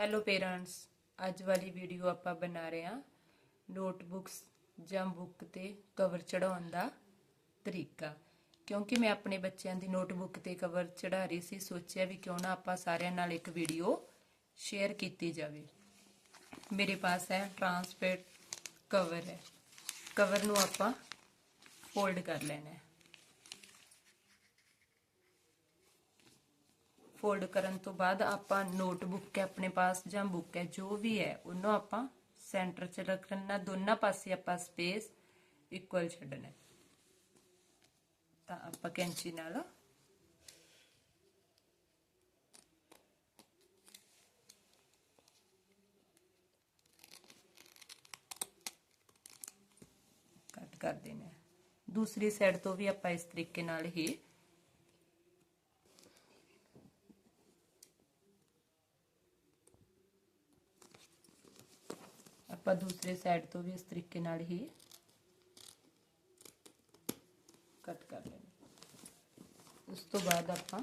Hello parents ਅੱਜ ਵਾਲੀ video ਆਪਾਂ ਬਣਾ ਰਹੇ ਹਾਂ ਨੋਟਬੁੱਕਸ ਜਾਂ ਬੁੱਕ ਤੇ ਕਵਰ ਚੜਾਉਣ ਦਾ ਤਰੀਕਾ। ਕਿਉਂਕਿ ਮੈਂ ਆਪਣੇ ਬੱਚਿਆਂ ਦੀ ਨੋਟਬੁੱਕ ਤੇ ਕਵਰ ਚੜਾ ਰਹੀ ਸੀ, ਸੋਚਿਆ ਵੀ ਕਿਉਂ ਨਾ ਆਪਾਂ ਸਾਰਿਆਂ ਨਾਲ ਇੱਕ ਵੀਡੀਓ ਸ਼ੇਅਰ ਕੀਤੀ ਜਾਵੇ। ਮੇਰੇ ਪਾਸ ਹੈ ਟਰਾਂਸਪੇਰੈਂਟ ਕਵਰ ਹੈ। ਕਵਰ ਨੂੰ ਆਪਾਂ ਫੋਲਡ ਕਰ ਲੈਣਾ ਹੈ। ਫੋਲਡ ਕਰਨ ਤੋਂ ਬਾਅਦ ਆਪਾਂ ਨੋਟਬੁੱਕ ਹੈ, ਆਪਣੇ ਪਾਸ ਜਾਂ ਬੁੱਕ ਹੈ, ਜੋ ਵੀ ਹੈ, ਉਹਨੂੰ ਆਪਾਂ ਸੈਂਟਰ 'ਚ ਰੱਖਣਾ ਦੋਨਾਂ ਪਾਸੇ ਆਪਾਂ ਸਪੇਸ ਇਕੁਅਲ ਛੱਡਣਾ ਤਾਂ ਆਪਾਂ ਕੈਂਚੀ ਨਾਲ ਕੱਟ ਕਰ ਦੇਣਾ ਦੂਸਰੀ ਸਾਈਡ ਤੋਂ ਵੀ ਆਪਾਂ ਇਸ ਤਰੀਕੇ ਨਾਲ ਹੀ ਆਪਾਂ ਦੂਸਰੇ ਸਾਈਡ ਤੋਂ ਵੀ ਇਸ ਤਰੀਕੇ ਨਾਲ ਹੀ ਕੱਟ ਕਰ ਲੈਣਾ ਉਸ ਤੋਂ ਬਾਅਦ ਆਪਾਂ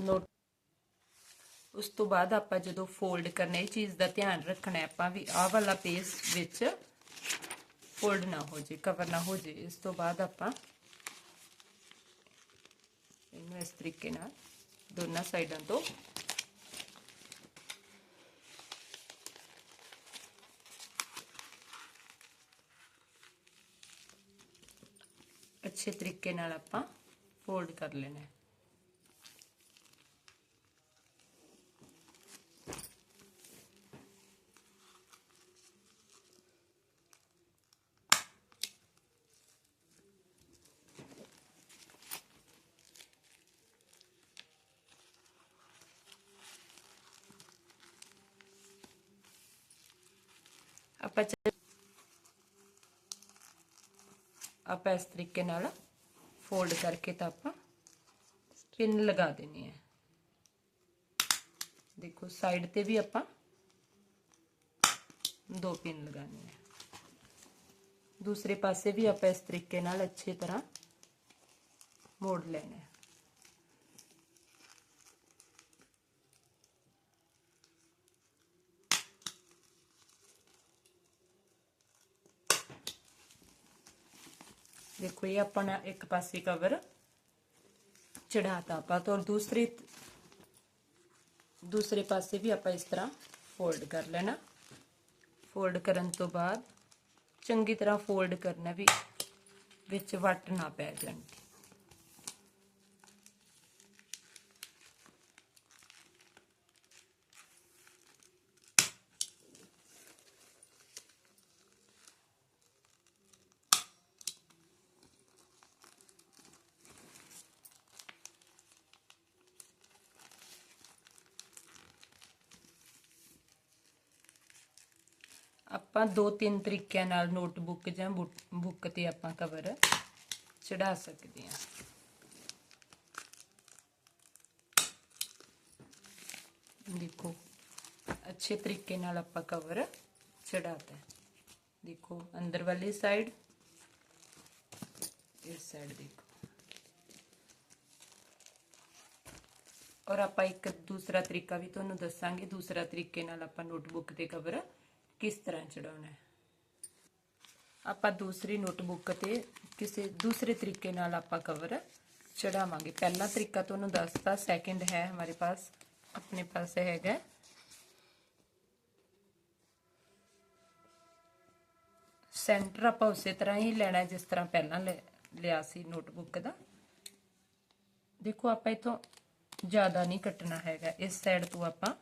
ਨੋਟ ਉਸ ਤੋਂ ਬਾਅਦ ਆਪਾਂ ਜਦੋਂ ਫੋਲਡ ਕਰਨਾ ਇਹ ਚੀਜ਼ ਦਾ ਧਿਆਨ ਰੱਖਣਾ ਆਪਾਂ ਵੀ ਆਹ ਵਾਲਾ ਪੇਸ ਵਿੱਚ ਫੋਲਡ ਨਾ ਹੋ ਜੇ ਕਵਰ ਨਾ ਹੋ ਜੇ ਇਸ ਤੋਂ ਬਾਅਦ ਆਪਾਂ ਇਸ ਤਰੀਕੇ ਨਾਲ ਦੋਨਾਂ ਸਾਈਡਾਂ ਤੋਂ ਅੱਛੇ ਤਰੀਕੇ ਨਾਲ ਆਪਾਂ ਫੋਲਡ ਕਰ ਆਪਾਂ ਚ- ਆਪਾਂ ਇਸ ਤਰੀਕੇ ਨਾਲ ਫੋਲਡ ਕਰਕੇ ਤਾਂ ਆਪਾਂ ਪਿੰਨ ਲਗਾ ਦੇਣੀ ਹੈ। ਦੇਖੋ ਸਾਈਡ ਤੇ ਵੀ ਆਪਾਂ ਦੋ ਪਿੰਨ ਲਗਾਣੇ ਹੈ। ਦੂਸਰੇ ਪਾਸੇ ਵੀ ਆਪਾਂ ਇਸ ਤਰੀਕੇ ਨਾਲ ਅੱਛੀ ਤਰ੍ਹਾਂ ਮੋੜ ਲੈਣਾ ਹੈ ਦੇਖੋ ਇਹ ਆਪਣਾ ਇੱਕ ਪਾਸੇ ਕਵਰ ਚੜਾਤਾ ਆਪਾਂ ਤਾਂ ਔਰ ਦੂਸਰੀ ਦੂਸਰੇ ਪਾਸੇ ਵੀ ਆਪਾਂ ਇਸ ਤਰ੍ਹਾਂ ਫੋਲਡ ਕਰ ਲੈਣਾ। ਫੋਲਡ ਕਰਨ ਤੋਂ ਬਾਅਦ ਚੰਗੀ ਤਰ੍ਹਾਂ ਫੋਲਡ ਕਰਨਾ ਵੀ ਵਿੱਚ ਵੱਟ ਨਾ ਪੈ ਜਾਣ। ਆਪਾਂ ਦੋ ਤਿੰਨ ਤਰੀਕਿਆਂ ਨਾਲ ਨੋਟਬੁੱਕ ਜਾਂ ਬੁੱਕ ਤੇ ਆਪਾਂ ਕਵਰ ਚੜਾ ਸਕਦੇ ਹਾਂ। ਦੇਖੋ, ਅੱਛੇ ਤਰੀਕੇ ਨਾਲ ਆਪਾਂ ਕਵਰ ਚੜਾਤਾ ਹੈ। ਦੇਖੋ, ਅੰਦਰ ਵਾਲੀ ਸਾਈਡ ਇਸ ਸਾਈਡ ਦੇਖੋ। ਔਰ ਆਪਾਂ ਇੱਕ ਦੂਸਰਾ ਤਰੀਕਾ ਵੀ ਤੁਹਾਨੂੰ ਦੱਸਾਂਗੇ, ਦੂਸਰਾ ਤਰੀਕੇ ਨਾਲ ਆਪਾਂ ਨੋਟਬੁੱਕ ਤੇ ਕਵਰ ਕਿਸ ਤਰ੍ਹਾਂ ਚੜਾਉਣਾ ਹੈ? ਆਪਾਂ ਦੂਸਰੀ ਨੋਟਬੁੱਕ ਤੇ ਕਿਸੇ ਦੂਸਰੇ ਤਰੀਕੇ ਨਾਲ ਆਪਾਂ ਕਵਰ ਚੜਾਵਾਂਗੇ। ਪਹਿਲਾ ਤਰੀਕਾ ਤੁਹਾਨੂੰ ਦੱਸਤਾ ਸੈਕਿੰਡ ਹੈ ਹਮਾਰੇ ਪਾਸ, ਆਪਣੇ ਪਾਸ ਹੈਗਾ। ਸੈਂਟਰ ਆਪਾਂ ਉਸੇ ਤਰ੍ਹਾਂ ਹੀ ਲੈਣਾ ਜਿਸ ਤਰ੍ਹਾਂ ਪਹਿਲਾਂ ਲਿਆ ਸੀ ਨੋਟਬੁੱਕ ਦਾ। ਦੇਖੋ ਆਪਾਂ ਇਥੋਂ ਜ਼ਿਆਦਾ ਨਹੀਂ ਕੱਟਣਾ ਹੈਗਾ। ਇਸ ਸਾਈਡ ਤੋਂ ਆਪਾਂ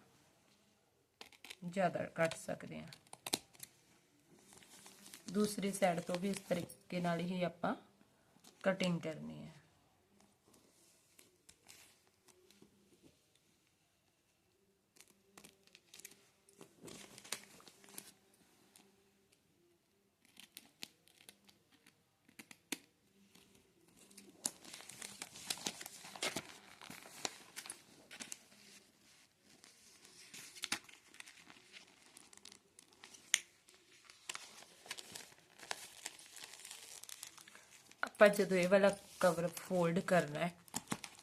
ਜ਼ਿਆਦਾ ਕੱਟ ਸਕਦੇ ਹਾਂ। ਦੂਸਰੀ ਸਾਈਡ ਤੋਂ ਵੀ ਇਸ ਤਰੀਕੇ ਨਾਲ ਹੀ ਆਪਾਂ ਕਟਿੰਗ ਕਰਨੀ ਹੈ। ਆਪਾਂ ਜਦੋਂ ਇਹ ਵਾਲਾ ਕਵਰ ਫੋਲਡ ਕਰਨਾ ਹੈ,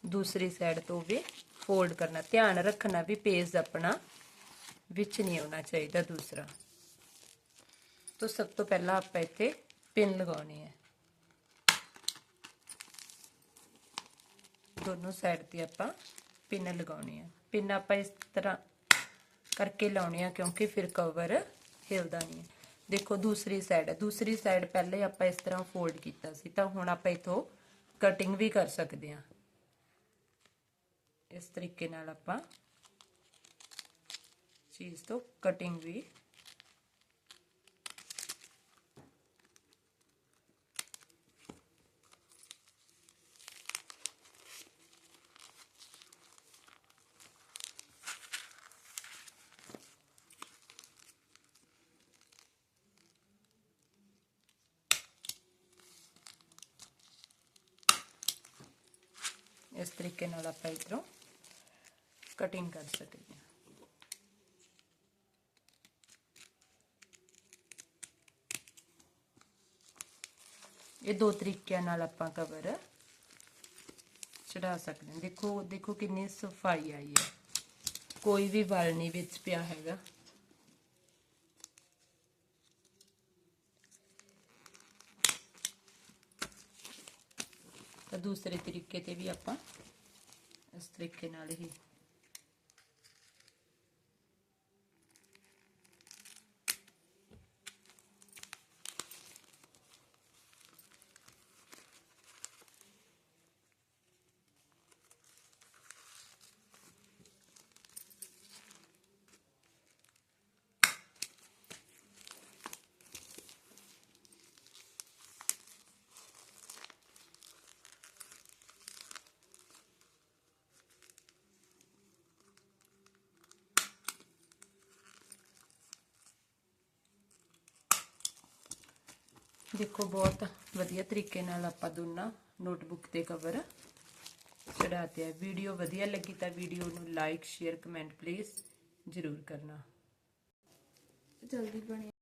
ਦੂਸਰੀ ਸਾਈਡ ਤੋਂ ਵੀ ਫੋਲਡ ਕਰਨਾ ਧਿਆਨ ਰੱਖਣਾ ਵੀ ਪੇਜ ਆਪਣਾ ਵਿੱਚ ਨਹੀਂ ਆਉਣਾ ਚਾਹੀਦਾ ਦੂਸਰਾ। ਤੋਂ ਸਭ ਤੋਂ ਪਹਿਲਾਂ ਆਪਾਂ ਇੱਥੇ ਪਿੰਨ ਲਗਾਉਣੀ ਹੈ। ਦੋਨੋਂ ਸਾਈਡ ਤੇ ਆਪਾਂ ਪਿੰਨ ਲਗਾਉਣੀ ਹੈ। ਪਿੰਨ ਆਪਾਂ ਇਸ ਤਰ੍ਹਾਂ ਕਰਕੇ ਲਾਉਣੀ ਆ ਕਿਉਂਕਿ ਫਿਰ ਕਵਰ ਹਿਲਦਾ ਨਹੀਂ ਹੈ। ਦੇਖੋ ਦੂਸਰੀ ਸਾਈਡ ਦੂਸਰੀ ਸਾਈਡ ਪਹਿਲੇ ਆਪਾਂ ਇਸ ਤਰ੍ਹਾਂ ਫੋਲਡ ਕੀਤਾ ਸੀ, ਤਾਂ ਹੁਣ ਆਪਾਂ ਇਥੋਂ ਕਟਿੰਗ ਵੀ ਕਰ ਸਕਦੇ ਹਾਂ। ਇਸ ਤਰੀਕੇ ਨਾਲ ਆਪਾਂ ਚੀਜ਼ ਤੋਂ ਕਟਿੰਗ ਵੀ ਇਸ ਤਰੀਕੇ ਨਾਲ ਆਪਾਂ ਇਧਰੋਂ ਕਟਿੰਗ ਕਰ ਸਕਦੇ ਹਾਂ। ਇਹ ਦੋ ਤਰੀਕਿਆਂ ਨਾਲ ਆਪਾਂ ਕਵਰ ਚੜਾ ਸਕਦੇ ਹਾਂ। ਦੇਖੋ ਦੇਖੋ ਕਿੰਨੀ ਸਫ਼ਾਈ ਆਈ ਹੈ। ਕੋਈ ਵੀ ਵਲ ਨਹੀਂ ਵਿੱਚ ਪਿਆ ਹੈਗਾ। ਤਾਂ ਦੂਸਰੇ ਤਰੀਕੇ ਤੇ ਵੀ ਆਪਾਂ ਇਸ ਤਰੀਕੇ ਨਾਲ ਹੀ ਦੇਖੋ ਬਹੁਤ ਵਧੀਆ ਤਰੀਕੇ ਨਾਲ ਆਪਾਂ ਦੋਨਾਂ ਨੋਟਬੁੱਕ ਤੇ ਕਵਰ ਚੜਾਤੇ ਆ। ਵੀਡੀਓ ਵਧੀਆ ਲੱਗੀ ਤਾਂ ਵੀਡੀਓ ਨੂੰ ਲਾਈਕ ਸ਼ੇਅਰ ਕਮੈਂਟ ਪਲੀਜ਼ ਜ਼ਰੂਰ ਕਰਨਾ। ਜਲਦੀ ਬਣੇ।